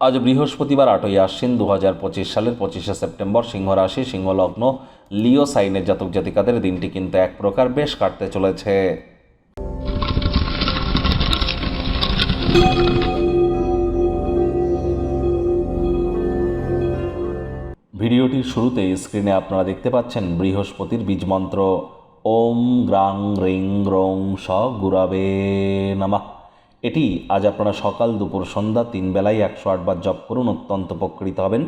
আজ বৃহস্পতিবার আটই আশ্বিন দু হাজার পঁচিশ সালের পঁচিশে সেপ্টেম্বর সিংহ রাশি সিংহ লগ্ন লিও সাইনের জাতক জাতিকাদের দিনটি কিন্তু এক প্রকার বেশ কাটতে চলেছে। ভিডিওটির শুরুতে স্ক্রিনে আপনারা দেখতে পাচ্ছেন বৃহস্পতির বীজ মন্ত্র। ওম গ্রাং, রিং, রং, স, গুরাবে, নামা। এটি আজ আপনারা সকাল দুপুর সন্ধ্যা তিন বেলায় একশো আটবার জপ করুন, অত্যন্ত উপকৃত হবেন।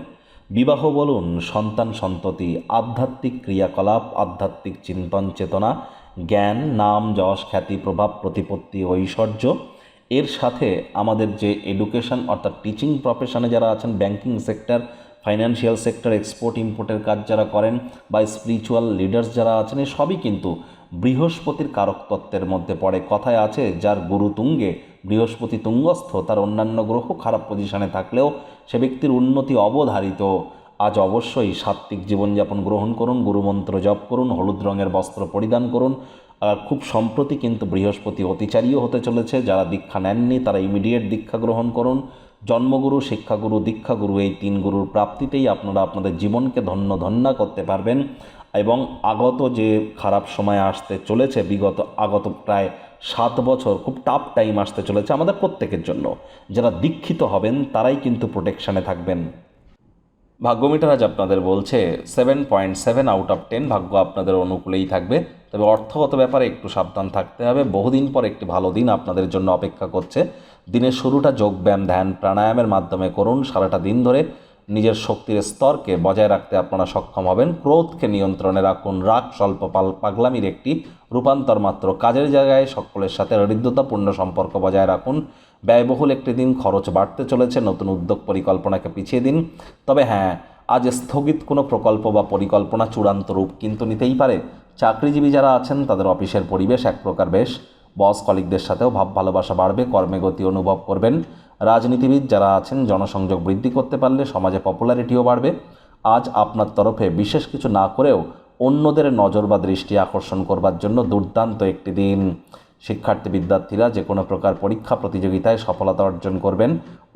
বিবাহ বলুন, সন্তান সন্ততি, আধ্যাত্মিক ক্রিয়াকলাপ, আধ্যাত্মিক চিন্তন চেতনা, জ্ঞান, নাম, যশ, খ্যাতি, প্রভাব, প্রতিপত্তি, ঐশ্বর্য। এর সাথে আমাদের যে এডুকেশন অর্থাৎ টিচিং প্রফেশনে যারা আছেন banking sector financial sector export ইম্পোর্টের কাজ যারা করেন বা স্পিরিচুয়াল লিডার্স যারা আছেন এই সবই কিন্তু বৃহস্পতির কারক তত্ত্বের মধ্যে পড়ে। কথায় আছে, যার গুরু তুঙ্গে বৃহস্পতি তুঙ্গস্থ, তার অন্যান্য গ্রহ খারাপ পজিশনে থাকলেও সে ব্যক্তির উন্নতি অবধারিত। আজ অবশ্যই সাত্ত্বিক জীবনযাপন গ্রহণ করুন, গুরুমন্ত্র জপ করুন, হলুদ রঙের বস্ত্র পরিধান করুন। আর খুব সম্প্রতি কিন্তু বৃহস্পতি অতিচারীও হতে চলেছে, যারা দীক্ষা নেননি তারা ইমিডিয়েট দীক্ষা গ্রহণ করুন। জন্মগুরু, শিক্ষাগুরু, দীক্ষাগুরু এই তিন গুরুর প্রাপ্তিতেই আপনারা আপনাদের জীবনকে ধন্য ধন্য করতে পারবেন। এবং আগত যে খারাপ সময় আসতে চলেছে, বিগত, আগত প্রায় সাত বছর খুব টাফ টাইম আসতে চলেছে আমাদের প্রত্যেকের জন্য। যারা দীক্ষিত হবেন, তারাই কিন্তু প্রোটেকশানে থাকবেন। ভাগ্যমিটার আজ আপনাদের বলছে seven point seven out of ten ভাগ্য আপনাদের অনুকূলেই থাকবে। তবে অর্থগত ব্যাপারে একটু সাবধান থাকতে হবে। বহুদিন পর একটি ভালো দিন আপনাদের জন্য অপেক্ষা করছে। দিনের শুরুটা যোগব্যায়াম ধ্যান, প্রাণায়ামের মাধ্যমে করুন। সারাটা দিন ধরে নিজের শক্তির স্তরকে বজায় রাখতে আপনারা সক্ষম হবেন। ক্রোধকে নিয়ন্ত্রণে রাখুন। রাগ স্বল্প পাল পাগলামির একটি রূপান্তর মাত্র। কাজের জায়গায় সকলের সাথে হৃদ্যতাপূর্ণ সম্পর্ক বজায় রাখুন। ব্যয়বহুল একটি দিন, খরচ বাড়তে চলেছে। নতুন উদ্যোগ পরিকল্পনাকে পিছিয়ে দিন। তবে হ্যাঁ আজ স্থগিত কোনো প্রকল্প বা পরিকল্পনা চূড়ান্ত রূপ কিন্তু নিতেই পারে। চাকরিজীবী যারা আছেন, তাদের অফিসের পরিবেশ এক প্রকার বেশ বস কলিকদের সাথেও ভাব ভালোবাসা বাড়বে, কর্মে গতি অনুভব করবেন। রাজনীতিবিদ যারা আছেন, জনসংযোগ বৃদ্ধি করতে পারলে সমাজে পপুলারিটিও বাড়বে। আজ আপনার তরফে বিশেষ কিছু না করেও অন্যদের নজর বা দৃষ্টি আকর্ষণ করবার জন্য দুর্দান্ত একটি দিন। শিক্ষার্থী বিদ্যার্থীরা যে কোনো প্রকার পরীক্ষা প্রতিযোগিতায় সফলতা অর্জন করবেন।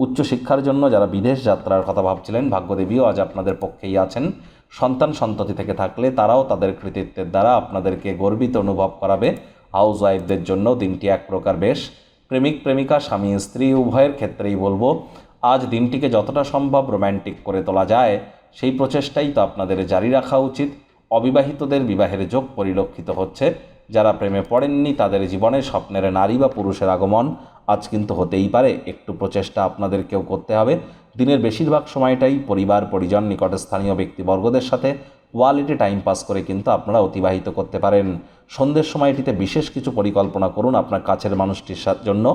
উচ্চশিক্ষার জন্য যারা বিদেশ যাত্রার কথা ভাবছিলেন, ভাগ্যদেবীও আজ আপনাদের পক্ষেই আছেন। সন্তান সন্ততি থেকে থাকলে তারাও তাদের কৃতিত্বের দ্বারা আপনাদেরকে গর্বিত অনুভব করাবে। হাউস ওয়াইফদের জন্য দিনটি এক প্রকার বেশ। প্রেমিক, প্রেমিকা, স্বামী, স্ত্রী, উভয়ের ক্ষেত্রেই বলব, আজ দিনটিকে যতটা সম্ভব রোম্যান্টিক করে তোলা যায়, সেই প্রচেষ্টাই তো আপনাদের জারি রাখা উচিত। অবিবাহিতদের বিবাহের যোগ পরিলক্ষিত হচ্ছে। যারা প্রেমে পড়েননি, তাদের জীবনে স্বপ্নের নারী বা পুরুষের আগমন আজ কিন্তু হতেই পারে। একটু প্রচেষ্টা আপনাদেরকেও করতে হবে। দিনের বেশিরভাগ সময়টাই পরিবার পরিজন নিকটস্থানীয় ব্যক্তিবর্গদের সাথে কোয়ালিটি টাইম পাস করে কিন্তু আপনারা অতিবাহিত করতে পারেন। সন্ধ্যের সময়টিতে বিশেষ কিছু পরিকল্পনা করুন আপনার কাছের মানুষটির জন্য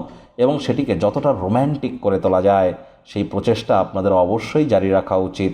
এবং সেটিকে যতটা রোম্যান্টিক করে তোলা যায়, সেই প্রচেষ্টা আপনাদের অবশ্যই জারি রাখা উচিত।